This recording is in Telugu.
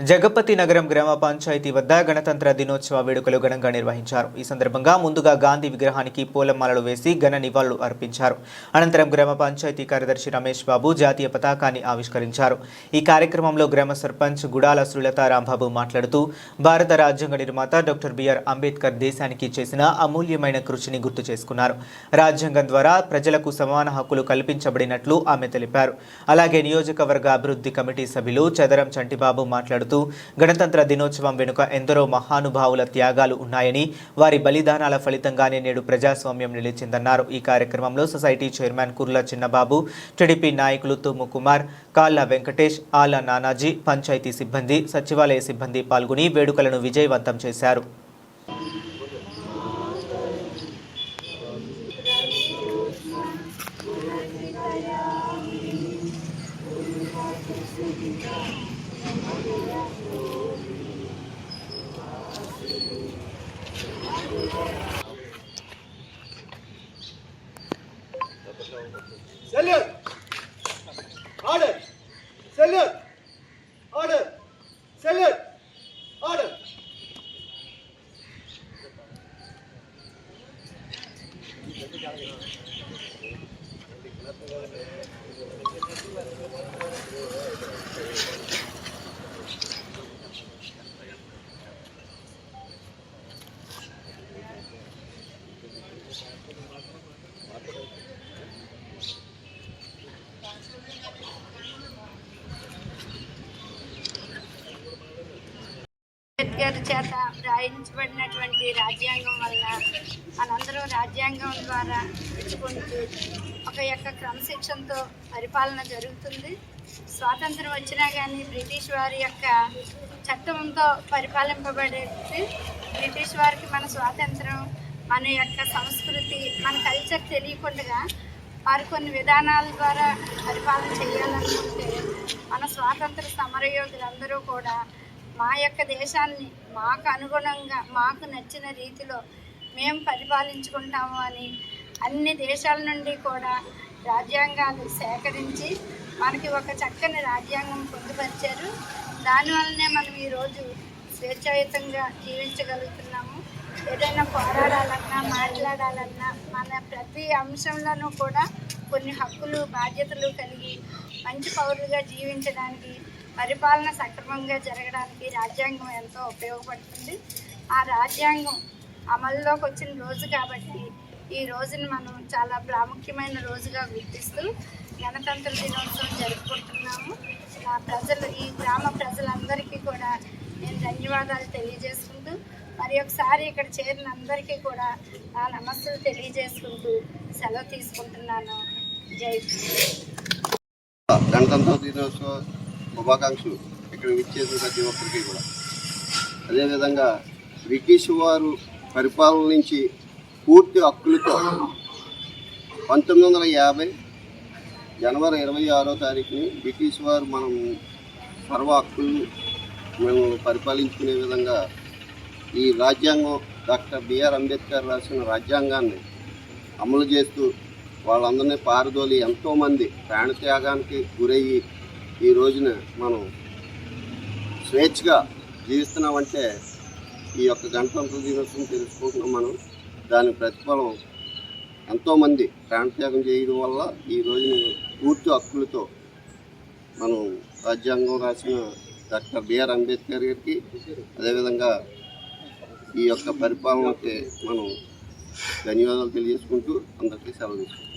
జగపతి నగరం గ్రామ పంచాయతీ వద్ద గణతంత్ర దినోత్సవ వేడుకలు ఘనంగా నిర్వహించారు. ఈ సందర్భంగా ముందుగా గాంధీ విగ్రహానికి పూలమాలలు వేసి ఘన నివాళులు అర్పించారు. అనంతరం గ్రామ పంచాయతీ కార్యదర్శి రమేష్ బాబు జాతీయ పతాకాన్ని ఆవిష్కరించారు. ఈ కార్యక్రమంలో గ్రామ సర్పంచ్ గుడాల సులత రాంబాబు మాట్లాడుతూ భారత రాజ్యాంగ నిర్మాత డాక్టర్ బిఆర్ అంబేద్కర్ దేశానికి చేసిన అమూల్యమైన కృషిని గుర్తు చేసుకున్నారు. రాజ్యాంగం ద్వారా ప్రజలకు సమాన హక్కులు కల్పించబడినట్లు ఆమె తెలిపారు. అలాగే నియోజకవర్గ అభివృద్ధి కమిటీ సభ్యులు చదరం చంటిబాబు మాట్లాడుతూ గణతంత్ర దినోత్సవం వెనుక ఎందరో మహానుభావుల త్యాగాలు ఉన్నాయని వారి బలిదానాల ఫలితంగానే నేడు ప్రజాస్వామ్యం నిలిచిందన్నారు. ఈ కార్యక్రమంలో society chairman Kurla Chinnababu TDP నాయకులు తుమ్ము కుమార్ కాళ్ళ వెంకటేష్ ఆల నానాజీ పంచాయతీ సిబ్బంది సచివాలయ సిబ్బంది పాల్గొని వేడుకలను విజయవంతం చేశారు. செல்லு ஆடு செல்லு ஆடு செல்லு ஆடு Thank you. అంబేద్కర్ చేత రాయించబడినటువంటి రాజ్యాంగం వల్ల మనందరం రాజ్యాంగం ద్వారా ఇచ్చుకుంటూ ఒక యొక్క క్రమశిక్షణతో పరిపాలన జరుగుతుంది. స్వాతంత్రం వచ్చినా కానీ బ్రిటిష్ వారి యొక్క చట్టంతో పరిపాలింపబడేది బ్రిటిష్ వారికి మన స్వాతంత్రం మన యొక్క సంస్కృతి మన కల్చర్ తెలియకుండా వారు కొన్ని విధానాల ద్వారా పరిపాలన చేయాలనుకుంటే మన స్వాతంత్ర సమరయోధులందరూ కూడా మా యొక్క దేశాన్ని మాకు అనుగుణంగా మాకు నచ్చిన రీతిలో మేము పరిపాలించుకుంటాము అని అన్ని దేశాల నుండి కూడా రాజ్యాంగాలు సేకరించి మనకి ఒక చక్కని రాజ్యాంగం పొందుపరిచారు. దానివల్లనే మనం ఈరోజు స్వేచ్ఛాయుతంగా జీవించగలుగుతున్నాము. ఏదైనా పోరాడాలన్నా మాట్లాడాలన్నా మన ప్రతి అంశంలోనూ కూడా కొన్ని హక్కులు బాధ్యతలు కలిగి మంచి పౌరులుగా జీవించడానికి పరిపాలన సక్రమంగా జరగడానికి రాజ్యాంగం ఎంతో ఉపయోగపడుతుంది. ఆ రాజ్యాంగం అమల్లోకి వచ్చిన రోజు కాబట్టి ఈ రోజుని మనం చాలా ప్రాముఖ్యమైన రోజుగా గుర్తిస్తూ గణతంత్ర దినోత్సవం జరుపుకుంటున్నాము. నా ప్రజలు ఈ గ్రామ ప్రజలందరికీ కూడా నేను ధన్యవాదాలు తెలియజేసుకుంటూ మరి ఒకసారి ఇక్కడ చేరిన అందరికీ కూడా నా నమస్సులు తెలియజేసుకుంటూ సెలవు తీసుకుంటున్నాను. జై గణతంత్ర దినోత్సవ శుభాకాంక్షలు ఇక్కడ విచ్చేసిన ప్రతి ఒక్కరికి కూడా. అదేవిధంగా బ్రిటిష్ వారు పరిపాలన నుంచి పూర్తి హక్కులతో పంతొమ్మిది వందల యాభై జనవరి ఇరవై ఆరో తారీఖుని బ్రిటిష్ వారు మనం సర్వ హక్కులు మేము పరిపాలించుకునే విధంగా ఈ రాజ్యాంగం డాక్టర్ బిఆర్ అంబేద్కర్ రాసిన రాజ్యాంగాన్ని అమలు చేస్తూ వాళ్ళందరినీ పారదోలి ఎంతోమంది ప్రాణత్యాగానికి గురయ్యి ఈ రోజున మనం స్వేచ్ఛగా జీవిస్తున్నామంటే ఈ యొక్క గణతంత్ర దినోత్సవం తెలుసుకుంటున్నాం మనం. దాని ప్రతిఫలం ఎంతోమంది ప్రాణత్యాగం చేయడం వల్ల ఈ రోజున పూర్తి హక్కులతో మనం రాజ్యాంగం రాసిన డాక్టర్ బిఆర్ అంబేద్కర్ గారికి అదేవిధంగా ఈ యొక్క పరిపాలనకి మనం ధన్యవాదాలు తెలియజేసుకుంటూ అందరికీ సెలవు తీసుకుంటాం